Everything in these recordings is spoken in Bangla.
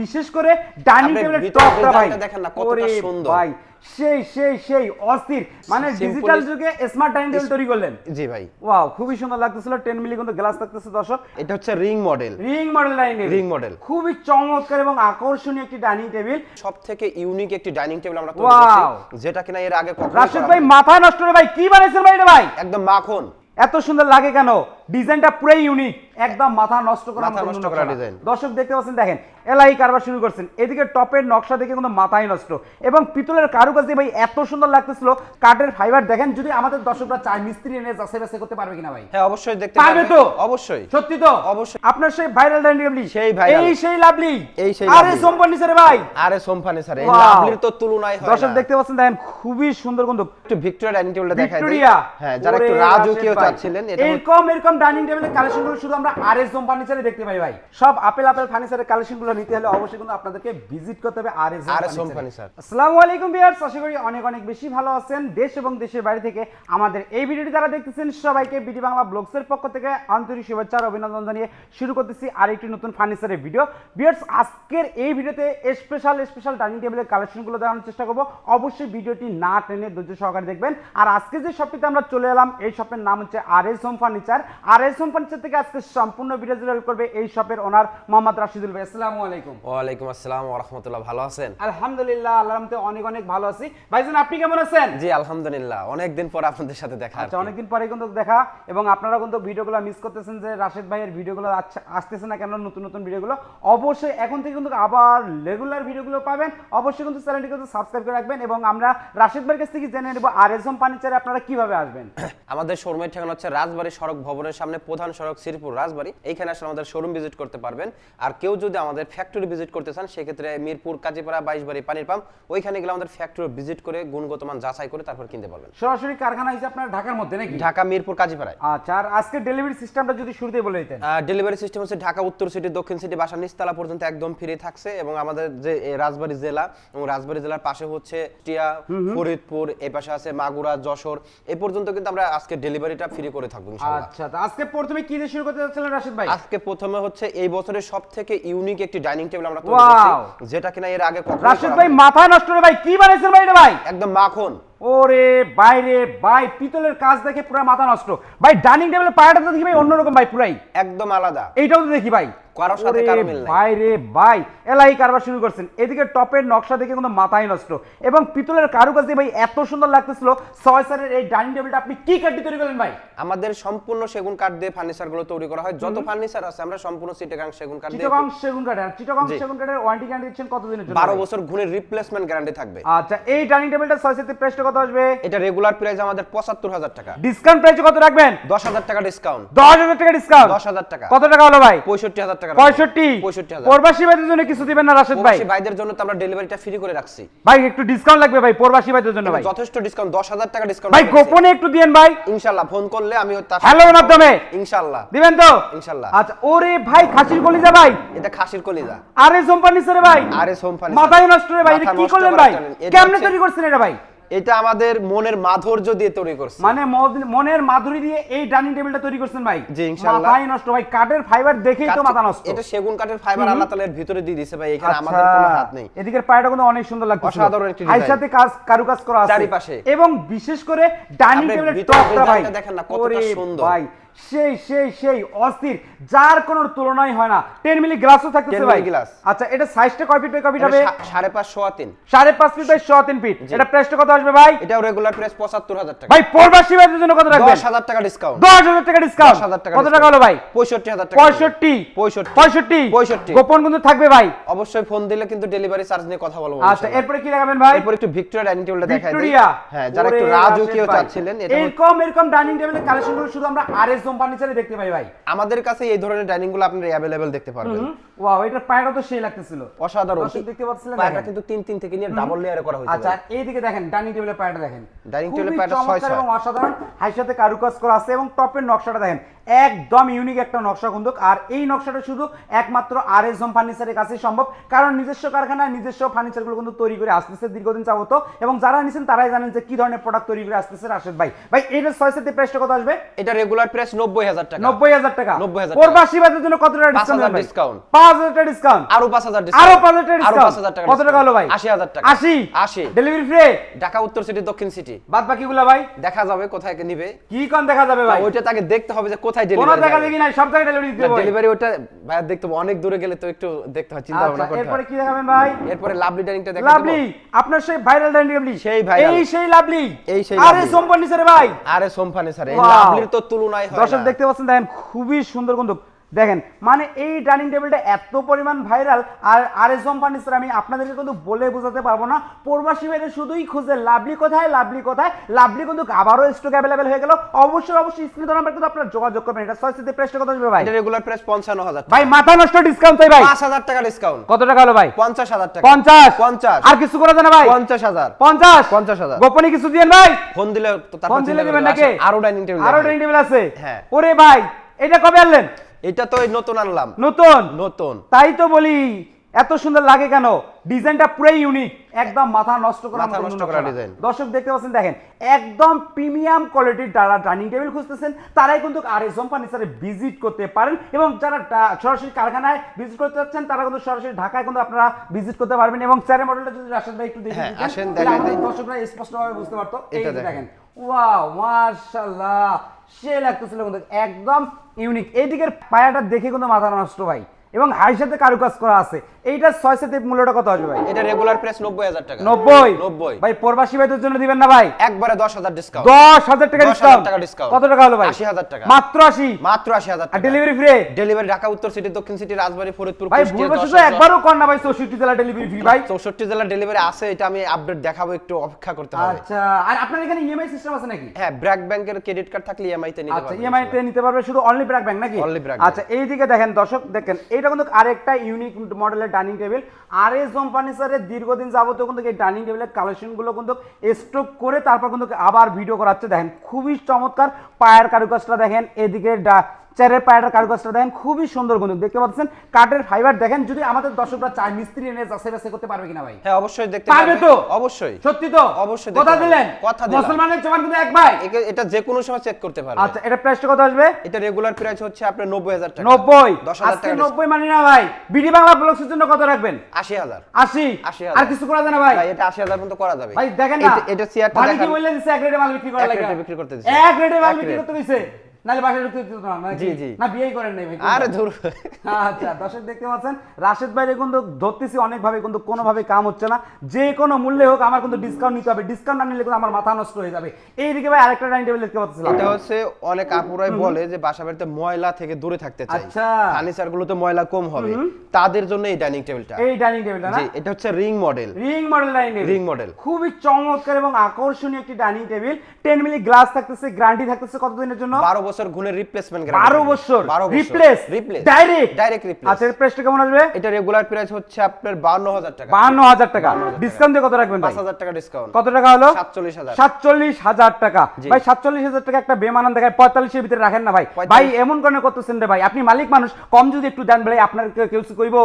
বিশেষ করে ডাইনিং টেবিলের টপটা ভাই। দেখেন না, কতটা সুন্দর। ভাই সেই সেই সেই অস্থির। মানে ডিজিটাল যুগে স্মার্ট ডাইনিং টেবিল তৈরি করলেন। জি ভাই। ওয়াও খুবই সুন্দর লাগতেছিল 10 মিলি কিন্তু গ্লাস থাকতেছে দর্শক। এটা হচ্ছে ring model ring model dining table Ring model। খুবই চমৎকার এবং আকর্ষণীয় একটি ডাইনিং টেবিল সব থেকে ইউনিক একটি ডাইনিং টেবিল আমরা তৈরি! করছি যেটা কিনা এর আগে কখনো রাশেদ ভাই মাথা নষ্ট রে ভাই কি বানাইছেন ভাই এটা ভাই? একদম মাখন। এত সুন্দর লাগে কেন? ডিজাইনটা পুরাই ইউনিক একদম মাথা নষ্ট করা মাথা নষ্ট করা ডিজাইন। দর্শক দেখতে পাচ্ছেন দেখেন এলাই কারবার শুরু করছেন। এদিকে টপের নকশা দেখে কিন্তু মাথাই নষ্ট। এবং পিতলের কারুকাজ দিয়ে ভাই এত সুন্দর লাগতেছিল। কাঠের ফাইবার দেখেন যদি আমাদের দর্শকরা চায় মিস্ত্রি এনে যাচাই বাছাই করতে পারবে কিনা ভাই? হ্যাঁ অবশ্যই দেখতে পারবে তো? অবশ্যই। সত্যি তো? অবশ্যই। আপনার সেই ভাইরাল ডাইনিং টেবিল সেই viral। এই সেই লাভলি এই সেই আরে। সোমপানি স্যার ভাই। আরে সোমফানি স্যার এই লাভলির তো তুলনায় হয় দর্শক দেখতে পাচ্ছেন দেখেন খুবই সুন্দর কিন্তু একটু ভিক্টোরিয়া ডাইনিং টেবিলটা দেখাই দিই। ভিক্টোরিয়া। হ্যাঁ যারা একটু রাজকীয় চাচ্ছিলেন এটা এরকম এরকম ডাইনিং টেবিলের কালেকশন শুধু আমরা আর এস হোম ফার্নিচারে দেখতে পাই ভাই। সব আপেল আপেল ফার্নিচারের কালেকশনগুলো নিতে হলে অবশ্যই কিন্তু আপনাদেরকে ভিজিট করতে হবে আর এস Home Furniture। আসসালামু আলাইকুম ভিউয়ার্স আশা করি অনেক অনেক বেশি ভালো আছেন। দেশ এবং দেশের বাইরে থেকে আমাদের এই ভিডিওটি যারা দেখতেছেন সবাইকে বিডি বাংলা ব্লগসের পক্ষ থেকে আন্তরিক শুভেচ্ছা আর অভিনন্দন জানিয়ে শুরু করতেছি আরেকটি নতুন ফার্নিচারের ভিডিও ভিউয়ার্স আজকের এই ভিডিওতে স্পেশাল স্পেশাল ডাইনিং টেবিলের কালেকশনগুলো দেখানোর চেষ্টা করব। অবশ্যই ভিডিওটি না টেনে ধৈর্য সহকারে দেখবেন। আর আজকে যে শপটিতে আমরা চলে এলাম এই শপের নাম হচ্ছে R S home furniture R S home furniture থেকে আজকে সম্পূর্ণ ভিডিও জুড়ে করবে এই শপের ওনার মোহাম্মদ রাশিদুল ভাই। আসসালামু আলাইকুম। ওয়ালাইকুম আসসালাম ওয়া রাহমাতুল্লাহ। ভালো আছেন? আলহামদুলিল্লাহ আল্লাহ রহমতে অনেক অনেক ভালো আছি। ভাইজান আপনি কেমন আছেন? জি আলহামদুলিল্লাহ। অনেকদিন পর আপনাদের সাথে দেখা আচ্ছা অনেকদিন পরে কিন্তু দেখা এবং আপনারা কিন্তু ভিডিওগুলো মিস করতেছেন যে রাশেদ ভাইয়ের ভিডিওগুলো আচ্ছা- আসতেছে না কেন নতুন নতুন ভিডিওগুলো। অবশ্যই এখন থেকে কিন্তু আবার রেগুলার ভিডিওগুলো পাবেন। অবশ্যই কিন্তু চ্যানেলটি কিন্তু সাবস্ক্রাইব করে রাখবেন এবং আমরা রাশেদ ভাইয়ের কাছ থেকে জেনে নেব আর এস এম ফার্নিচারে আপনারা কীভাবে আসবেন। আমাদের শোরুমের ঠিকানা হচ্ছে রাজবাড়ী সড়ক ভবনের সামনে প্রধান সড়ক শ্রীপুর। রাজবাড়ী এইখানে আসলে আমাদের শোরুম ভিজিট করতে পারবেন। আর কেউ যদি আমাদের ফ্যাক্টরি ভিজিট করতে চান সেক্ষেত্রে মিরপুর কাজীপাড়া বাইশবাড়ি পানির পাম্প ওইখানে গেলে আমাদের ফ্যাক্টরি ভিজিট করে গুণগত মান যাচাই করে তারপর কিনতে পারবেন। সরাসরি কারখানা হিসেবে আপনার ঢাকার মধ্যে নাকি? ঢাকা মিরপুর কাজীপাড়ায়। আচ্ছা আর আজকে ডেলিভারি সিস্টেমটা যদি শুরুতেই বলে দিতেন। ডেলিভারি সিস্টেম হচ্ছে ঢাকা উত্তর সিটি দক্ষিণ সিটি বাসা নিচতলা পর্যন্ত একদম ফ্রি থাকছে এবং আমাদের যে এ, রাজবাড়ী জেলা এবং রাজবাড়ি জেলার পাশে হচ্ছে টিয়া ফরিদপুর এই পাশে আছে মাগুরা যশোর এই পর্যন্ত কিন্তু আমরা আজকে ডেলিভারিটা ফ্রি করে থাকব ইনশাআল্লাহ আচ্ছা আজকে প্রথমে কি দিয়ে শুরু করতে যাচ্ছিলেন রাশিদ ভাই? আজকে প্রথমে হচ্ছে এই বছরের সবথেকে ইউনিক একটি ডাইনিং টেবিল আমরা তৈরি! করছি যেটা কিনা এর আগে কখনো রাশিদ ভাই মাথা নষ্ট রে ভাই কি বানাইছেন ভাই এটা ভাই? একদম মাখন। ওরে বাইরে ভাই পিতলের কাজ দেখে পুরো মাথা নষ্ট। ভাই ডাইনিং টেবিলের পায়াটা তো দেখি ভাই অন্যরকম ভাই পুরাই। একদম আলাদা। এইটাও তো দেখি ভাই। কারোর সাথে কারও মিল নাই। ভাই রে ভাই এলাই কারবার শুরু করছেন। এদিকে টপের নকশা দেখে কিন্তু মাথাই নষ্ট। এবং পিতলের কারুকাজ দিয়ে ভাই এত সুন্দর লাগতেছিল ছয় সারের এই ডাইনিং টেবিলটা আপনি কি কাটি তৈরি করলেন ভাই? আমাদের সম্পূর্ণ সেগুন কাঠ দিয়ে ফার্নিচারগুলো তৈরি করা হয়। যত ফার্নিচার আছে আমরা সম্পূর্ণ সিটেগাং সেগুন কাঠ দিয়ে চিটাগং সেগুন কাঠের আর চিটাগং। সেগুন কাঠের ওয়ারেন্টি গ্যারান্টি দিচ্ছেন কতদিনের জন্য বারো ভাই? বছর ঘুরে রিপ্লেসমেন্ট গ্যারান্টি থাকবে। আচ্ছা এই ডাইনিং টেবিলটা ছয় সাথে প্রাইসটা কত আসবে? এটা রেগুলার প্রাইস আমাদের পঁচাত্তর হাজার টাকা। ডিসকাউন্ট প্রাইসে কত রাখবেন? দশ হাজার টাকা ডিসকাউন্ট দশ হাজার টাকা ডিসকাউন্ট দশ হাজার টাকা। কত টাকা হলো ভাই? পঁয়ষট্টি হাজার টাকা পঁয়ষট্টি। পঁয়ষট্টি হাজার। প্রবাসী ভাইদের জন্য কিছু দিবেন না রাশেদ ভাই? প্রবাসী ভাইদের জন্য তো আমরা ডেলিভারিটা ফ্রি করে রাখছি। ভাই একটু ডিসকাউন্ট লাগবে ভাই প্রবাসী ভাইদের জন্য ভাই। যথেষ্ট ডিসকাউন্ট দশ হাজার টাকা ডিসকাউন্ট ভাই গোপনে একটু দিয়েন ভাই। ইনশাল্লাহ ফোন করলে আমি তার হ্যালোর মাধ্যমে। ইনশাল্লাহ। দিবেন তো? ইনশাল্লাহ। আচ্ছা ওরে ভাই খাসির কলিজা ভাই। এটা খাসির কলিজা। আরে কোম্পানি স্যার ভাই। আরে সোম মাথায় নষ্ট রে ভাই কি করলেন ভাই? কেমনে তৈরি করছেন এটা ভাই? এটা আমাদের মনের মাধুর্য দিয়ে তৈরি করছে মানে মনের মাধুরী দিয়ে এই ডাইনিং টেবিলটা তৈরি করছেন ভাই জি, ইনশাআল্লাহ। ভাই নষ্ট ভাই কাঠের ফাইবার দেখেই তো মাথা নষ্ট এটা সেগুন কাঠের ফাইবার আল্লাহ তাআলা এর ভিতরে দিয়ে দিয়েছে ভাই এখানে আমাদের আচ্ছা কোনো হাত নেই এদিকের পায়টা কিন্তু অনেক সুন্দর লাগছে অসাধারণ একটি ডিজাইন। সাথে কাজ কারুকাজ করা আছে চারিপাশে। এবং বিশেষ করে ডাইনিং টেবিলের টপটা ভাই দেখেন না, কতটা সুন্দর। ভাই সেই সেই সেই অস্থির যার কোনো তুলনাই হয় না। 10 মিলি গ্লাসও থাকতেছে ভাই। glass। আচ্ছা এটা সাইজটা কয় ফিট বাই কয় ফিট হবে? সাড়ে পাঁচ সোয়া তিন। সাড়ে পাঁচ ফিট বাই সোয়া তিন ফিট এটা প্রাইসটা কত আসবে ভাই? এটাও রেগুলার প্রাইস পঁচাত্তর হাজার টাকা। ভাই প্রবাসী ভাইদের জন্য কত রাখবেন? দশ হাজার টাকা ডিসকাউন্ট দশ হাজার টাকা ডিসকাউন্ট 10,000 টাকা কত টাকা হলো ভাই? পঁয়ষট্টি হাজার টাকা। পঁয়ষট্টি। পঁয়ষট্টি। পঁয়ষট্টি। পঁয়ষট্টি। গোপন কিন্তু থাকবে ভাই। অবশ্যই ফোন দিলে কিন্তু ডেলিভারি চার্জ নিয়ে কথা বলব আচ্ছা এরপরে কি লাগাবেন ভাই? এরপর একটু ভিক্টোরিয়া ডাইনিং টেবিলটা দেখাই দিই। হ্যাঁ যারা একটু রাজকীয় চাচ্ছিলেন এটা এরকম এরকম ডাইনিং টেবিলের কালেকশনগুলো শুধু আমরা আরএস ফার্নিচারে দেখতে পাই ভাই। আমাদের কাছে এই ধরনের ডাইনিংগুলো আপনারা अवेलेबल দেখতে পারবেন। ওয়াও এটা পায়রা তো সেই লাগতেছিল। অসাধারণ। দেখতে পাচ্ছিলেন পায়রা কিন্তু তিন তিন থেকে নিয়ে ডাবল লেয়ারে করা হয়েছে আচ্ছা এইদিকে দেখেন ডাইনিং টেবিলের পায়রাটা দেখেন। ডাইনিং খুবই পায়রাটা এর পায়াটা চমৎকার ছয়। ছয়। এবং অসাধারণ। হাইসাতে কারুকাজ করা আছে এবং টপের নকশাটা দেখেন। একদম ইউনিক একটা নকশা কিন্তু আর এই নকশাটা শুধু একমাত্র আর এস হোম ফার্নিচারের কাছে সম্ভব। কারণ নিজস্ব কারখানায় নিজস্ব ফার্নিচারগুলো কিন্তু তৈরি করে আসতেছে দীর্ঘদিন যাবত। এবং যারা নিছেন তারাই জানেন যে কি ধরনের প্রোডাক্ট তৈরি করে আসতেছে রাশেদ ভাই। ভাই এইটার ছয় সাথে প্রাইসটা কত আসবে? এটা রেগুলার প্রাইস নব্বই হাজার টাকা। নব্বই হাজার টাকা। 90,000 টাকা। প্রবাসী ভাইদের জন্য কত টাকা 5,000 ডিসকাউন্ট discount। পাঁচ হাজার টাকা ডিসকাউন্ট আরও পাঁচ হাজার আরও। পাঁচ হাজার টাকা আরও। পাঁচ হাজার টাকা কত টাকা হলো ভাই? আশি হাজার টাকা। আশি? আশি। ডেলিভারি ফ্রি ঢাকা উত্তর সিটি দক্ষিণ সিটি বাদ বাকিগুলো ভাই? দেখা যাবে কোথায় কে নিবে। কি কম দেখা যাবে ভাই? ওইটা তাকে দেখতে হবে যে কোথায় কোনো ডেলিভারি দেখা দেখি নাই সব জায়গায় ডেলিভারি দিতে হবে ডেলিভারি ওটা ভাই দেখতে অনেক দূরে গেলে তো একটু দেখতে হয় চিন্তা ভাবনা আচ্ছা করতে এরপরে কি দেখাবেন ভাই? এরপরে লাভলি ডাইনিংটা দেখাবো লাভলি আপনার সেই ভাইরাল ডাইনিং সেই ভাই এই সেই লাভলি এই সেই আরে সোমফানি স্যার ভাই! আরে সোমফানি স্যার এই লাভলির তো তুলনায় হয় দর্শক দেখতে পাচ্ছেন দেখেন খুবই সুন্দর কিন্তু দেখেন মানে এই ডাইনিং টেবিলটা এত পরিমাণ ভাইরাল আর আর এস ফার্নিচার আমি আপনাদেরকে কিন্তু বলে বোঝাতে পারব না। প্রবাসী ভাইরা শুধুই খুঁজে লাভলি কোথায় লাভলি কোথায়? লাভলি কিন্তু আবারও স্টক অ্যাভেলেবেল হয়ে গেল। অবশ্যই অবশ্যই স্ক্রিন নাম্বার কিন্তু আপনারা যোগাযোগ করবেন। এটা ছয় সিতে প্রেসটা কত আসবে ভাই? এটা রেগুলার প্রাইস পঞ্চান্ন হাজার ভাই মাথা নষ্ট ডিসকাউন্ট তাই ভাই। পাঁচ হাজার টাকা ডিসকাউন্ট কত টাকা হলো ভাই? পঞ্চাশ হাজার টাকা। পঞ্চাশ। পঞ্চাশ। আর কিছু করে দেন ভাই? পঞ্চাশ হাজার। পঞ্চাশ। পঞ্চাশ হাজার। গোপনে কিছু দিয়েন ভাই? ফোন দিলে ফোন দিলে দিবেন নাকি? আরও ডাইনিং টেবিল আরও ডাইনিং টেবিল আছে। হ্যাঁ। ওরে ভাই এটা কবে আনলেন? এটা তো নতুন আনলাম নতুন নতুন তাই তো বলি এত সুন্দর লাগে কেন ডিজাইনটা পুরাই ইউনিক একদম মাথা নষ্ট করা মাথা নষ্ট করা না। design। দর্শক দেখতে পাচ্ছেন দেখেন একদম প্রিমিয়াম কোয়ালিটির যারা ডাইনিং টেবিল খুঁজতেছেন তারাই কিন্তু আর এস হোম ফার্নিচারে ভিজিট করতে পারেন এবং যারা সরাসরি কারখানায় ভিজিট করতে যাচ্ছেন তারা কিন্তু সরাসরি ঢাকায় কিন্তু আপনারা ভিজিট করতে পারবেন এবং চেয়ারের মডেলটা যদি রাশেদ ভাই একটু দেখে হ্যাঁ, আসেন, দিই। দর্শকরা স্পষ্টভাবে বুঝতে পারতো এই এটা দেখেন। দেখেন ওয়াও মাশাআল্লাহ সে লাগতেছিল কিন্তু একদম ইউনিক এইদিকের পায়াটা দেখে কিন্তু মাথা নষ্ট ভাই। এবং হাই সাথে কারুকাজ করা আছে। এইটার ছয় সাথে মূল্যটা কত আসবে ভাই? এটা রেগুলার প্রাইস নব্বই হাজার টাকা। নব্বই? নব্বই। ভাই প্রবাসী ভাইদের জন্য দিবেন না ভাই? একবারে দশ হাজার ডিসকাউন্ট দশ হাজার টাকা ডিসকাউন্ট টাকা discount। কত টাকা হলো ভাই? 80,000 টাকা। মাত্র আশি? মাত্র আশি হাজার আর টাকা। ডেলিভারি ফ্রি ডেলিভারি ঢাকা উত্তর সিটি দক্ষিণ সিটি রাজবাড়ী ফরিদপুর ভাই ভুলবশত একবারও কর না ভাই চৌষট্টি জেলা ডেলিভারি ফ্রি ভাই। চৌষট্টি জেলার ডেলিভারি আছে এটা আমি আপডেট দেখাবো একটু অপেক্ষা করতে হবে। আচ্ছা আর আপনার এখানে ইএমআই সিস্টেম আছে নাকি? হ্যাঁ ব্র্যাক ব্যাংকের ক্রেডিট কার্ড থাকলে ইএমআই তে নিতে পারবে আচ্ছা ইএমআই তে নিতে পারবে শুধু অনলি ব্র্যাক ব্যাংক নাকি? Only Bragg আচ্ছা এইদিকে দেখেন দর্শক দেখেন এইটা কিন্তু আরেকটা ইউনিক মডেলের dining table R S home ফার্নিচারের দীর্ঘদিন যাবতীয় কিন্তু এই ডাইনিং টেবিলের কালেকশনগুলো কিন্তু স্টক করে তারপর কিন্তু আবার ভিডিও করাচ্ছে। দেখেন, খুবই চমৎকার। পায়ের কারুকাজটা দেখেন, এদিকে চেয়ারের পায়ের কারুকাজটা দেখেন খুবই সুন্দর কিন্তু দেখতে পাচ্ছেন কাঠের ফাইবার দেখেন যদি আমাদের দর্শকরা চায় মিস্ত্রি এনে যাচাই বাছাই করতে পারবে কিনা ভাই? হ্যাঁ অবশ্যই দেখতে পারবে তো? অবশ্যই। সত্যি তো? অবশ্যই কথা দিলেন? কথা দিলাম। মুসলমানের জমান কিন্তু এক ভাই। এটা যে কোনো সময় চেক করতে পারবে। আচ্ছা এটা প্রাইসটা কত আসবে? এটা রেগুলার প্রাইস হচ্ছে আপনার নব্বই হাজার টাকা। নব্বই? দশ হাজার আজকে টাকা নব্বই মানি না ভাই। বিডি বাংলা ব্লগসের জন্য কত রাখবেন? আশি হাজার। আশি? আশি হাজার। আর কিছু করা যায় না ভাই? ভাই এটা আশি হাজার পর্যন্ত করা যাবে। ভাই দেখেন না। এটা- চেয়ারটা মালিক কি বললেন এক রেটে মাল বিক্রি এক লাগা। এক রেটে মাল বিক্রি। করতে দিছে। নালে বাসায় ঢুকতে দিত না জি, জি। না বিয়েই করেন নাই ভাই আরে ধুর আচ্ছা দর্শক দেখতে পাচ্ছেন রাশেদ ভাইরে কিন্তু ধরতেছি অনেকভাবে কিন্তু কোনোভাবে কাম হচ্ছে না। যে কোনো মূল্যে হোক আমার কিন্তু ডিসকাউন্ট নিতে হবে। ডিসকাউন্ট না নিলে কিন্তু আমার মাথা নষ্ট হয়ে যাবে। এইদিকে ভাই আরেকটা ডাইনিং টেবিল দেখতে পাচ্ছিলাম। এটা হচ্ছে অনেক আপুরাই বলে যে বাসা বাড়িতে ময়লা থেকে দূরে থাকতে চাই। আচ্ছা। ফার্নিচার গুলোতে ময়লা কম হবে। তাদের জন্য এই ডাইনিং টেবিলটা এই ডাইনিং টেবিলটা না? জি এটা হচ্ছে ring model ring model dining table ring model খুবই চমৎকার এবং আকর্ষণীয় একটি dining table ten milli glass থাকতেছে গ্যারান্টি থাকতেছে কতদিনের জন্য? বারো বছর গুণের রিপ্লেসমেন্ট বারো বছর। Replace replace direct direct replace আচ্ছা এর প্রাইসটা কেমন আসবে? এটা রেগুলার প্রাইস হচ্ছে আপনার বান্ন হাজার টাকা। বাহান্ন হাজার টাকা। ডিসকাউন্ট দিয়ে কত রাখবেন ভাই? পাঁচ হাজার টাকা ডিসকাউন্ট কত টাকা হলো? সাতচল্লিশ হাজার। সাতচল্লিশ হাজার টাকা। ভাই সাতচল্লিশ হাজার টাকা একটা বেমানান দেখায় পঁয়তাল্লিশের ভিতরে রাখেন না ভাই। ভাই এমন কেন করতেছেন রে ভাই। আপনি মালিক মানুষ কম যদি একটু দেন ভাই আপনার কেউ কইবো?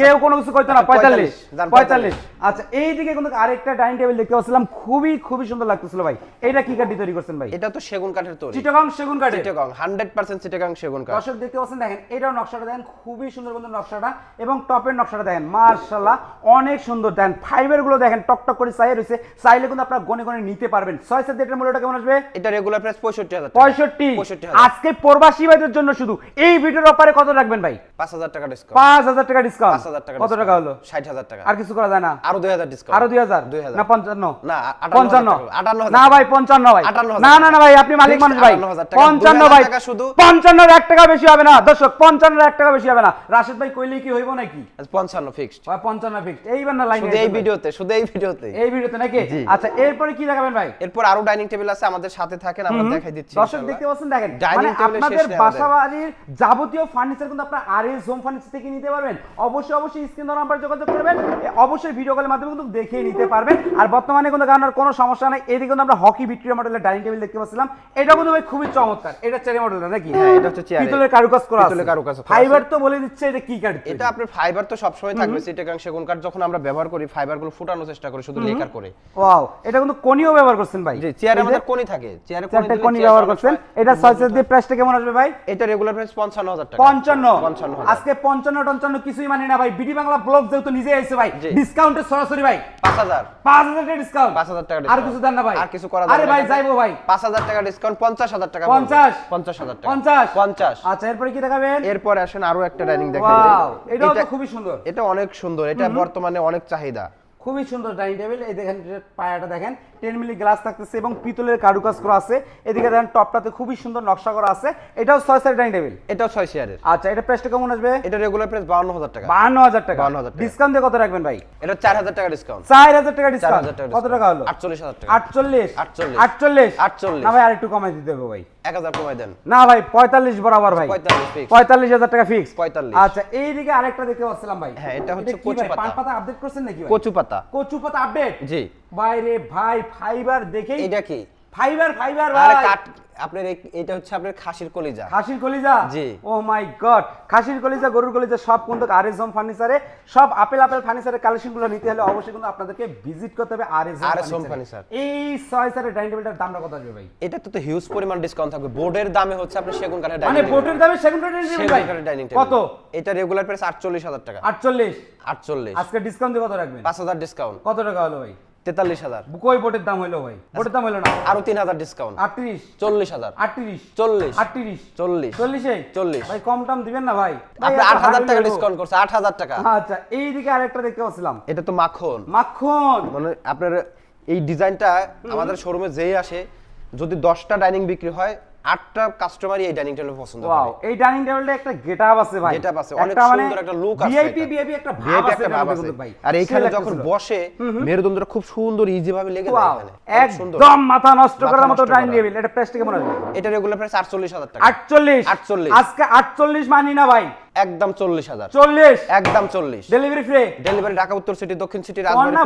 কেউ কোনো কিছু কইতো না আচ্ছা, পঁয়তাল্লিশ। পঁয়তাল্লিশ। আচ্ছা এইদিকে কিন্তু আরেকটা ডাইনিং টেবিল দেখতে পাচ্ছিলাম খুবই খুবই সুন্দর লাগতেছিল ভাই। এইটা কি কাঠি তৈরি করছেন ভাই? এটা তো সেগুন কাঠের তৈরি। চিটাগাং সেগুন কাঠে চিটাগং হান্ড্রেড পার্সেন্ট চিটাগং সেগুন কাঠ। দর্শক দেখতে পাচ্ছেন দেখেন এটাও নকশাটা দেখেন খুবই সুন্দর কিন্তু নকশাটা। এবং টপের নকশাটা দেখেন মার্শাল্লাহ অনেক সুন্দর। দেখেন ফাইবারগুলো দেখেন টক টক করে চাই রয়েছে চাইলে কিন্তু আপনারা গনে গনে নিতে পারবেন। ছয় সাত এটার মূল্যটা কেমন আসবে? এটা রেগুলার প্রাইস পঁয়ষট্টি হাজার পঁয়ষট্টি। পঁয়ষট্টি আজকে প্রবাসী ভাইদের জন্য শুধু এই ভিডিওর অফারে কত রাখবেন ভাই? পাঁচ হাজার টাকা ডিসকাউন্ট পাঁচ হাজার টাকা ডিসকাউন্ট পাঁচ হাজার টাকা কত টাকা হলো? ষাট হাজার টাকা। আর কিছু করা যায় না? আরও দুই হাজার ডিসকাউন্ট আরও দুই হাজার? দুই হাজার। না পঞ্চান্ন। না, আটান্ন পঞ্চান্ন। হাজার টাকা, আটান্ন হাজার না ভাই পঞ্চান্ন ভাই। না না না ভাই আপনি মালিক মানুষ ভাই। আটান্ন হাজার টাকা, পঞ্চান্ন দুই হাজার ভাই। টাকা শুধু। পঞ্চান্নর এক টাকা বেশি হবে না। দর্শক পঞ্চান্নর এক টাকা বেশি হবে না। রাশেদ ভাই কইলে কি হইব নাকি? পঞ্চান্ন ফিক্সড ভাই পঞ্চান্ন ফিক্সড এইবার না লাইন শুধু এই ভিডিওতে শুধু এই ভিডিওতে। এই ভিডিওতে নাকি? আচ্ছা এরপরে কি দেখাবেন ভাই? এরপর আরও ডাইনিং টেবিল আছে আমাদের সাথে থাকেন আমরা দেখাই দিচ্ছি দর্শক দেখতে পাচ্ছেন দেখেন। মানে আপনাদের যাবতীয় ফার্নিচার কিন্তু আপনার আর এস হোম ফার্নিচার থেকে নিতে পারবেন। অবশ্যই অবশ্যই অবশ্যই স্ক্রিন নাম্বার যোগাযোগ করবেন। অবশ্যই ভিডিও কলের মাধ্যমে কিন্তু দেখে নিতে পারবেন। আর বর্তমানে কিন্তু গানার কোনো সমস্যা নেই। এদিকে কিন্তু আমরা হকি ভিক্টোরিয়া মডেলের ডাইনিং টেবিল দেখতে পাচ্ছিলাম। এটা কিন্তু ভাই খুবই চমৎকার। এটা চেরি মডেলটা নাকি? হ্যাঁ, এটা হচ্ছে চেয়ারের। পিতলের কারুকাজ করা পিতলের কারুকাজ আছে। ফাইবার তো বলে দিচ্ছে এটা কি কাঠ এটা আপনার ফাইবার তো সবসময় থাকবে সিটেকাং সেগুন কাঠ যখন আমরা ব্যবহার করি ফাইবারগুলো ফুটানোর চেষ্টা করি শুধু লেকার করে। ওয়াও এটা কিন্তু কোনিও ব্যবহার করছেন ভাই। জি চেয়ারে আমাদের কোনি থাকে। চেয়ারে চারটে কোনি ব্যবহার করছেন। এটা ছয় সাইজ দিয়ে প্রাইসটা কেমন আসবে ভাই? এটা রেগুলার প্রাইস 55000 টাকা। পঞ্চান্ন। 55000 আজকে পঞ্চান্ন টঞ্চান্ন কিছুই মানি না ভাই বিডি বাংলা ব্লগ যেহেতু নিজে আইছে ভাই ডিসকাউন্টে সরাসরি ভাই। 5000 পাঁচ হাজার টাকা ডিসকাউন্ট 5000 টাকা আর কিছু দেন না ভাই। আর কিছু করা আরে ভাই যাইবো ভাই। 5000 টাকা ডিসকাউন্ট 50000 টাকা পঞ্চাশ? 50000 টাকা। পঞ্চাশ। 50 আচ্ছা এরপরে কি দেখাবেন? এরপর আসেন আরও একটা ডাইনিং ওয়াও এটাও তো এটা- খুবই সুন্দর। এটা অনেক সুন্দর। এটা বর্তমানে অনেক চাহিদা। খুবই সুন্দর ডাইনিং টেবিল এই দেখেন পায়াটা দেখেন। টেন মিলি গ্লাস থাকতেছে এবং পিতলের কারুকাজ করা আছে। এদিকে দেখেন টপটাতে খুবই সুন্দর নকশা করা আছে। এটাও ছয় সাইড ডাইনিং টেবিল এটাও 6 চেয়ারের আচ্ছা এটা প্রাইসটা কেমন আসবে? এটা রেগুলার প্রাইস 52000 টাকা। বাহান্ন হাজার টাকা। 52,000 টাকা। ডিসকাউন্ট দিয়ে কত রাখবেন ভাই? এটা 4000 টাকা ডিসকাউন্ট চার হাজার টাকা ডিসকাউন্ট 4000 টাকা কত টাকা হলো? 48000 টাকা। আটচল্লিশ? 48 আটচল্লিশ? 48 না ভাই আরেকটু কমাই দিতে হবে ভাই। 1000 কমাই দেন। না ভাই পঁয়তাল্লিশ বরাবর ভাই। 45 fix। পঁয়তাল্লিশ হাজার টাকা ফিক্স 45 আচ্ছা এইদিকে আরেকটা দেখতে পাচ্ছিলাম ভাই। হ্যাঁ, এটা হচ্ছে কচু পাতা। পাতা আপডেট করছেন নাকি ভাই? কচু পাতা কচু পাতা আপডেট জি। বাইরে ভাই ফাইবার দেখেই এটা কি? ফাইবার ফাইবার ভাই। আপনার এটা হচ্ছে আপনার খাসির কলিজা। খাসির কলিজা? জি। ও মাই গড খাসির কলিজা গরুর কলিজা সব কিন্তু আর এস ফার্নিচারে সব আপেল আপেল ফার্নিচারের কালেকশনগুলো নিতে হলে অবশ্যই কিন্তু আপনাদেরকে ভিজিট করতে হবে আর এস Furniture। এই ছয় সারের ডাইনিং টেবিলটার দামটা কত আসবে ভাই? এটা তো হিউজ পরিমাণ ডিসকাউন্ট থাকবে। বোর্ডের দামে হচ্ছে আপনার সেগুন কাঠের ডাইনিং মানে বোটের দামে সেগুন কাঠের ডাইনিং টেবিল ডাইনিং কত? এটা রেগুলার প্রাইস 48000 টাকা। আটচল্লিশ? 48 আজকে ডিসকাউন্ট দিয়ে কত রাখবেন? 5000 ডিসকাউন্ট কত টাকা হলো ভাই? 43000 কই বোটের দাম হলো ভাই। বোটের দাম হলো না। আরও 3000 ডিসকাউন্ট আটত্রিশ। 40000 আটত্রিশ। 40 আটত্রিশ। 40 চল্লিশে? 40 ভাই কম টাম দিবেন না ভাই। আপনি আট হাজার টাকা ডিসকাউন্ট করছে 8000 টাকা। আচ্ছা এইদিকে আরেকটা দেখতে পাচ্ছিলাম। এটা তো মাখন। মাখন! মানে আপনার এই ডিজাইনটা আমাদের শোরুমে যেই আসে যদি 10টা ডাইনিং বিক্রি হয় আটটা কাস্টমারই এই ডাইনিং টেবিল পছন্দ করে। এই ডাইনিং টেবিলটা একটা গেটআপ আছে ভাই। আছে, অনেক মানে সুন্দর একটা look আছে ভিআইপি ভিআইপি একটা ভাব আছে ভাই। আর এইখানে যখন বসে মেরুদণ্ডটা খুব সুন্দর ইজি ভাবে লেগে যায় এখানে। একদম মাথা নষ্ট করার মতো ডাইনিং টেবিল এটা কেমন আসবে এটা রেগুলার প্রাইস 48000 টাকা। 48 48 আজকে 48 মানি না ভাই। একদম 40000 40 একদম 40 ডেলিভারি ফ্রি ডেলিভারি ঢাকা উত্তর সিটি দক্ষিণ সিটি রাজবাড়ী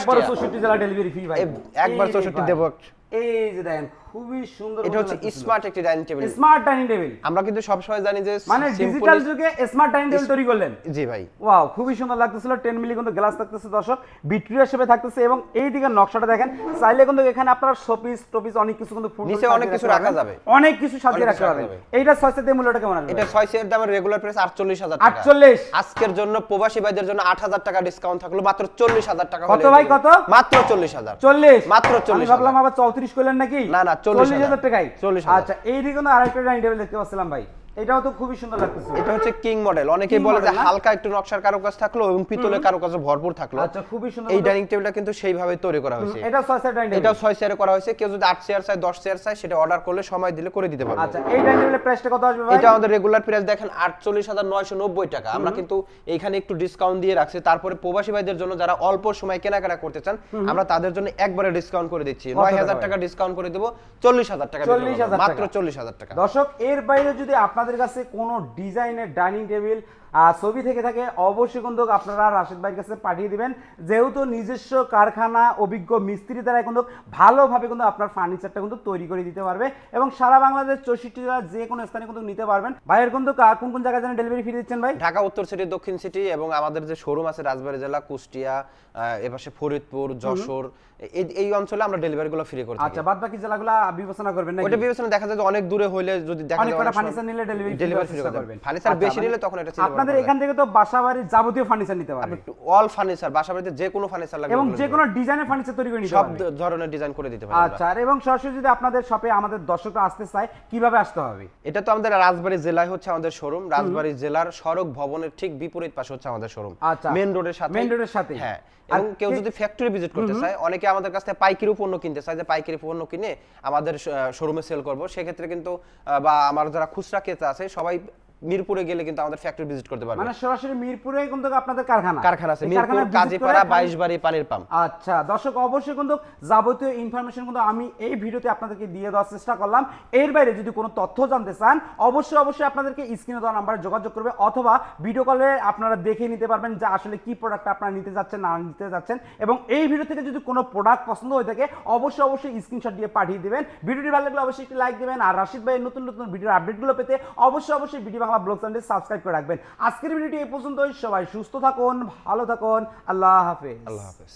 একবার। 64 জেলা ডেলিভারি ফ্রি ভাই। একবার এই রে 64 ভাই। দেবো। এই যে দেখেন খুবই সুন্দর এটা হচ্ছে স্মার্ট একটি dining table smart dining table আমরা কিন্তু সবসময় জানি যে মানে ডিজিটাল যুগে স্মার্ট ডাইনিং টেবিল তৈরি করলেন। জি ভাই। ওয়াও খুবই সুন্দর লাগতেছিল। টেন মিলি কিন্তু গ্লাস থাকতেছে দর্শক। বিট্রিয়া হিসেবে থাকতেছে এবং এই দিকে নকশাটা দেখেন। চাইলে কিন্তু এখানে আপনার শোপিস টপিস অনেক কিছু কিন্তু নিচে অনেক কিছু রাখা যাবে। অনেক কিছু সাজিয়ে রাখা যাবে। এইটা মূল্যটা কেমন আসবে এটা 6 এর দামের রেগুলার প্রাইস 48000 টাকা। 48 আজকের জন্য প্রবাসী ভাইদের জন্য 8000 টাকা ডিসকাউন্ট থাকল। মাত্র 40000 টাকা কত ভাই, কত? মাত্র 40000 চল্লিশ। মাত্র আমি 40,000 ভাবলাম আবার চৌত্রিশ করলেন নাকি? না, না, 40,000 হাজার। টাকায়। চল্লিশ আচ্ছা এই দিকে আরেকটা ডাইনিং টেবিল দেখতে পাচ্ছিলাম ভাই। এটাও তো খুবই সুন্দর লাগতেছে। এটা হচ্ছে কিং মডেল। অনেকেই বলে যে হালকা একটু নকশার কারুকাজ থাকল এবং পিতলের কারুকাজ ভরপুর থাকল। আচ্ছা খুবই সুন্দর এই ডাইনিং টেবিলটা কিন্তু সেইভাবে তৈরি করা হয়েছে। এটা সাইড ডাইনিং এটাও 6 চেয়ারে করা হয়েছে। কেউ যদি 8 চেয়ার চায় 10 চেয়ার চায় সেটা অর্ডার করলে সময় দিলে করে দিতে পারবে। আচ্ছা এই ডাইনিং টেবিলের প্রাইসটা কত আসবে ভাই? এটা আমাদের রেগুলার প্রাইস দেখেন 48990 টাকা। আমরা কিন্তু এইখানে একটু ডিসকাউন্ট দিয়ে রাখছি। তারপরে প্রবাসী ভাইদের জন্য যারা অল্প সময় কেনাকাটা করতে চান আমরা তাদের জন্য একবারে ডিসকাউন্ট করে দিচ্ছি। কত টাকা 9000 টাকা? ডিসকাউন্ট করে দেব 40000 টাকা 40,000 টাকা। মাত্র 40000 টাকা। দর্শক এর বাইরে যদি আপনাদের কাছে কোনো ডিজাইনের ডাইনিং টেবিল ছবি থেকে থাকে অবশ্যই কিন্তু আপনারা রাশেদ ভাইয়ের কাছে পাঠিয়ে দিবেন। যেহেতু নিজস্ব কারখানা অভিজ্ঞ মিস্ত্রি দ্বারা কিন্তু ভালোভাবে কিন্তু আপনার ফার্নিচারটা কিন্তু তৈরি করে দিতে পারবে এবং সারা বাংলাদেশ চৌষট্টি জেলার যে কোনো স্থানে কিন্তু নিতে পারবেন। ভাইয়ের কিন্তু কোন কোন জায়গায় যেন ডেলিভারি ফ্রি দিচ্ছেন ভাই? ঢাকা উত্তর সিটি দক্ষিণ সিটি এবং আমাদের যে শোরুম আছে রাজবাড়ী জেলা কুষ্টিয়া এপাশে ফরিদপুর যশোর এই অঞ্চলে আমরা ডেলিভারি গুলো ফ্রি করি আচ্ছা বাদ বাকি জেলাগুলো বিবেচনা করবেন না ওটা বিবেচনা দেখা যায় যে অনেক দূরে হইলে যদি দেখা যায় অনেক ফার্নিচার নিলে ডেলিভারি ফ্রি করবেন। ফার্নিচার আচ্ছা, বেশি মানে নিলে তখন এটা আপনাদের এখান থেকে তো বাসা বাড়ির যাবতীয় ফার্নিচার নিতে পারবেন অল ফার্নিচার বাসা বাড়িতে যে কোনো ফার্নিচার লাগবে এবং যে কোনো ডিজাইনের ফার্নিচার তৈরি করে নিতে সব ধরনের ডিজাইন করে দিতে পারি আমরা। আচ্ছা আর এবং সরাসরি যদি আপনাদের শপে আমাদের দর্শকরা আসতে চায় কীভাবে আসতে হবে? এটা তো আমাদের রাজবাড়ী জেলায় হচ্ছে আমাদের শোরুম রাজবাড়ী জেলার সড়ক ভবনের ঠিক বিপরীত পাশে হচ্ছে আমাদের শোরুম আচ্ছা। মেন রোডের সাথে road এর সাথে। হ্যাঁ এবং কেউ যদি ফ্যাক্টরি ভিজিট করতে চায় অনেকে আমাদের কাছ থেকে পাইকারি পণ্য কিনতে চায় যে পাইকারি পণ্য কিনে আমাদের শোরুমে সেল করব। সেক্ষেত্রে কিন্তু বা আমার যারা খুচরা ক্রেতা আছে সবাই মিরপুরে গেলে কিন্তু আমাদের ফ্যাক্টরি ভিজিট করতে পারবেন মানে সরাসরি মিরপুরে কিন্তু আপনাদের কারখানা। কারখানা আছে মিরপুর কাজীপাড়া করে বাইশ বাড়ি পানির পাম্প। আচ্ছা দর্শক অবশ্যই কিন্তু যাবতীয় ইনফরমেশন কিন্তু আমি এই ভিডিওতে আপনাদেরকে দিয়ে দেওয়ার চেষ্টা করলাম। এর বাইরে যদি কোনো তথ্য জানতে চান অবশ্যই অবশ্যই আপনাদেরকে স্ক্রিনে দেওয়া নাম্বারে যোগাযোগ করবে অথবা ভিডিও কলে আপনারা দেখে নিতে পারবেন যে আসলে কি প্রোডাক্ট আপনারা নিতে যাচ্ছেন না নিতে যাচ্ছেন। এবং এই ভিডিও থেকে যদি কোনো প্রোডাক্ট পছন্দ হয়ে থাকে অবশ্যই অবশ্যই স্ক্রিনশট দিয়ে পাঠিয়ে দিবেন। ভিডিওটি ভালো লাগলে অবশ্যই একটি লাইক দিবেন। আর রাশিদ ভাইয়ের নতুন নতুন ভিডিওর আপডেটগুলো পেতে অবশ্যই অবশ্যই ভিডিও বাংলা ব্লগ চ্যানেলটি সাবস্ক্রাইব করে রাখবেন। আজকের ভিডিওটি এই পর্যন্তই। সবাই সুস্থ থাকুন, ভালো থাকুন। আল্লাহ হাফেজ। আল্লাহ হাফেজ।